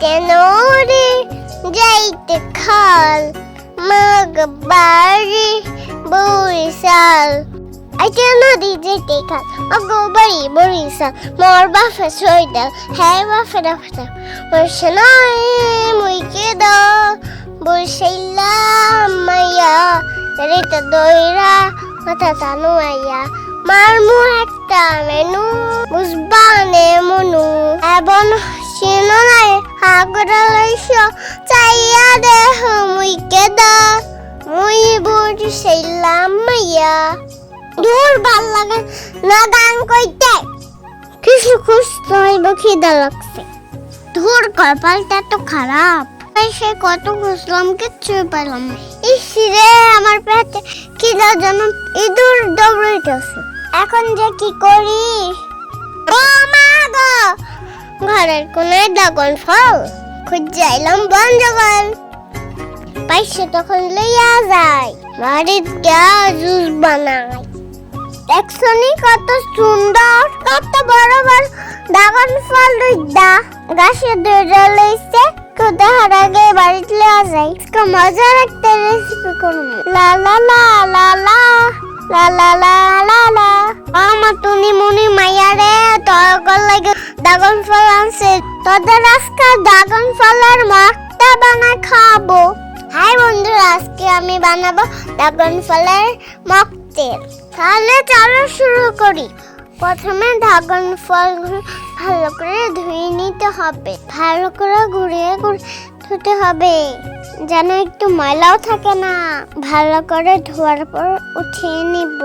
কেনরে যাইতে খাল মাগ বাড়ি Barishal I cannot eat take takeout. I go by Borisa. More buffers right now. Hey, buffer after. Where's your name? We kid Bushila Maya. little Doira. Matatano Maya. Marmu Hector Menu. Busbane Monu. Abon হাগরালাইছ চাইয়া দেহ মুইকে দা। মুই বসেইলাম মাইয়া। দূর ভালো লাগে না গান কইতে। কিছু খুশ নইব খিদা লাগছে। ধুর, কপালটা তো খারাপ। সে কত খুঁজলাম, কিচ্ছু পেলাম ইসিরে আমার পেটে খিদা যেন ইঁদুর দৌড়াইতেছে। এখন যে কি করি? ও মা গো! ঘরের কোনায় দাগন ফল খুঁজে আইলাম বন জগল পাইছে তখন লইয়া যায় বাড়ির গা জুস বানাই দেখছনি কত সুন্দর, কত বড় বড় দাগন ফল দা গাছে ধরে লইছে কোথার আগে বাড়িতে লওয়া যায়। মজার একটা রেসিপি করব লা লা লা লা লা লা লা লা লা লা। আমার টুনি মুনি মাইয়ারে তরকর লাগে দাগন ফল আনছে। তোদের আজকে দাগন ফলের মাখটা বানায় খাব। হাই বন্ধুরা আজকে আমি বানাবো ড্রাগন ফলের মকটেল তাহলে চলো শুরু করি। প্রথমে ড্রাগন ফল ভালো করে ধুয়ে নিতে হবে। ভালো করে ঘুরিয়ে ধুতে হবে, যেন একটু ময়লাও থাকে না। ভালো করে ধোয়ার পর উঠিয়ে নিব।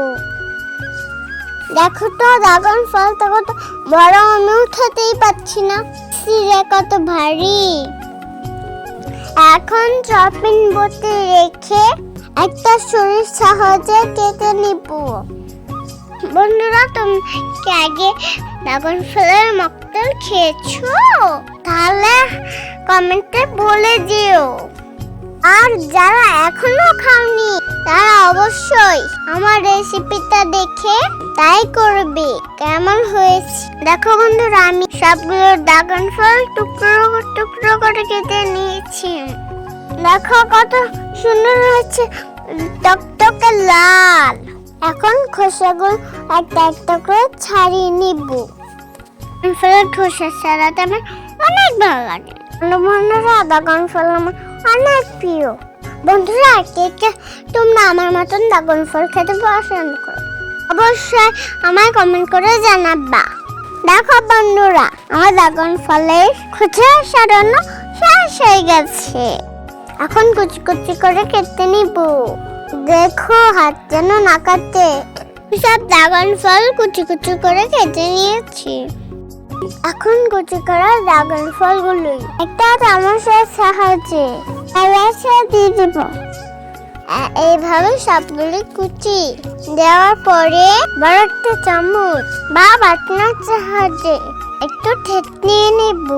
দেখো তো ড্রাগন ফল তো। কত বড় আমি উঠাতেই পাচ্ছি না। সিরে কত ভারী। এখন চপিং বোর্ডে রেখে একটা ছুরির সাহায্যে কেটে নিব। বন্ধুরা, তুমি কি আগে ড্রাগন ফলের মকটেল খেয়েছো? তাহলে কমেন্টে বলে দিও। আর যারা এখনও খাওনি, তারা অবশ্যই আমার রেসিপিটা দেখে তাই করবে। কেমন হয়েছে? দেখো বন্ধুরা, আমি সবগুলো ড্রাগন ফল টুকরো টুকরো করে কেটে নিয়েছি। দেখো কত সুন্দর হয়েছে। টকটকে লাল। এখন খোসাগুলো একটা একটা করে ছাড়িয়ে নিব। ফলের খোসা ছাড়াতে আমার অনেক ভালো লাগে। বন্ধুরা ড্রাগন ফল আমার অনেক প্রিয়। বন্ধুরা কে কে তোমরা আমার মতন ড্রাগন ফল খেতে পছন্দ করো। অবশ্যই আমায় কমেন্ট করে জানাবা। দেখো বন্ধুরা, আমার ড্রাগন ফলের খোঁজা সারানো শেষ হয়ে গেছে। এখন কুচি কুচি করে কেটে নিব। দেখো হাত যেন না কাটে সব ড্রাগন ফল কুচি কুচি করে কেটে নিয়েছি। এখন কুচি করা ড্রাগন ফলগুলোই। একটা চামচের সাহায্যে এলাচে দিয়ে দেব। এইভাবে সবগুলি কুচি দেওয়ার পরে বড় চামচ বা বাটনার সাহায্যে একটু ঠেক নিয়ে নেব।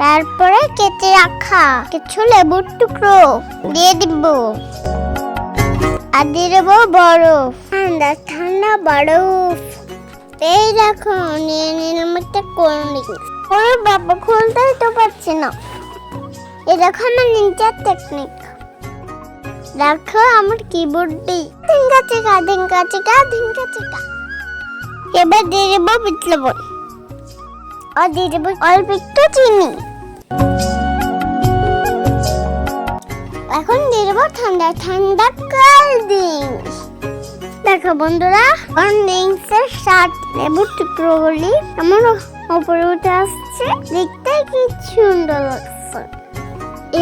তারপরে কেটে রাখা কিছু লেবুর টুকরো দিয়ে দিব। আর দিয়ে দেবো বরফ। ঠান্ডা ঠান্ডা বরফ। এই দেখো, নিয়ে নিলাম একটা কোল্ড ড্রিঙ্কস বাবা, খুলতেই তো পারছি না। এই দেখো আমার নিনজার টেকনিক দেখো আমার কিবোর্ডে ধিঙ্কা চিকা ধিঙ্কা চিকা ধিঙ্কা চিকা। এবার দিয়ে দেবো বিট লবণ আর দিয়ে দেবো অল্প একটু চিনি। ঠান্ডা ঠান্ডা কোল্ড ড্রিঙ্কস দেখো বন্ধুরা কোল্ড ড্রিঙ্কসের স্বাদ লেবুর টুকরোগুলি আমার উপরে উঠে আসছে। দেখতে কি সুন্দর লাগছে।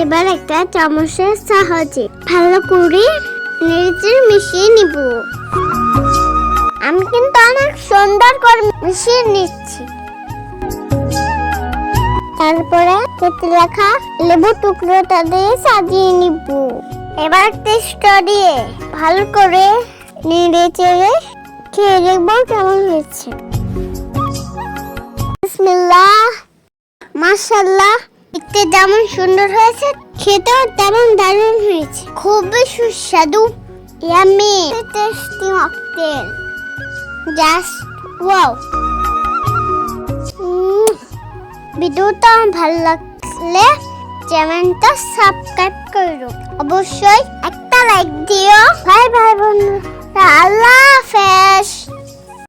এবার একটা চামচের সাহায্যে ভালো করে নেড়ে মিশিয়ে নিব। আমি কিন্তু অনেক সুন্দর করে মিশিয়ে নিচ্ছি। তারপরে কেটে রাখা লেবু টুকরোটা দিয়ে সাজিয়ে নিব। এবার টেস্টটা দিয়ে ভালো করে নেড়ে চেড়ে খেয়ে দেখব কেমন হয়েছে। বিসমিল্লাহ। মাশাল্লাহ দেখতে যেমন সুন্দর হয়েছে, খেতেও তেমন দারুণ হয়েছে। খুবই সুস্বাদু yummy tasty mocktail just wow ভিডিওটা ভালো লাগলে চ্যানেলটা সাবস্ক্রাইব করো। অবশ্যই একটা লাইক দিও। ভাই বাই বন্ধুরা। আল্লাহ হাফেজ।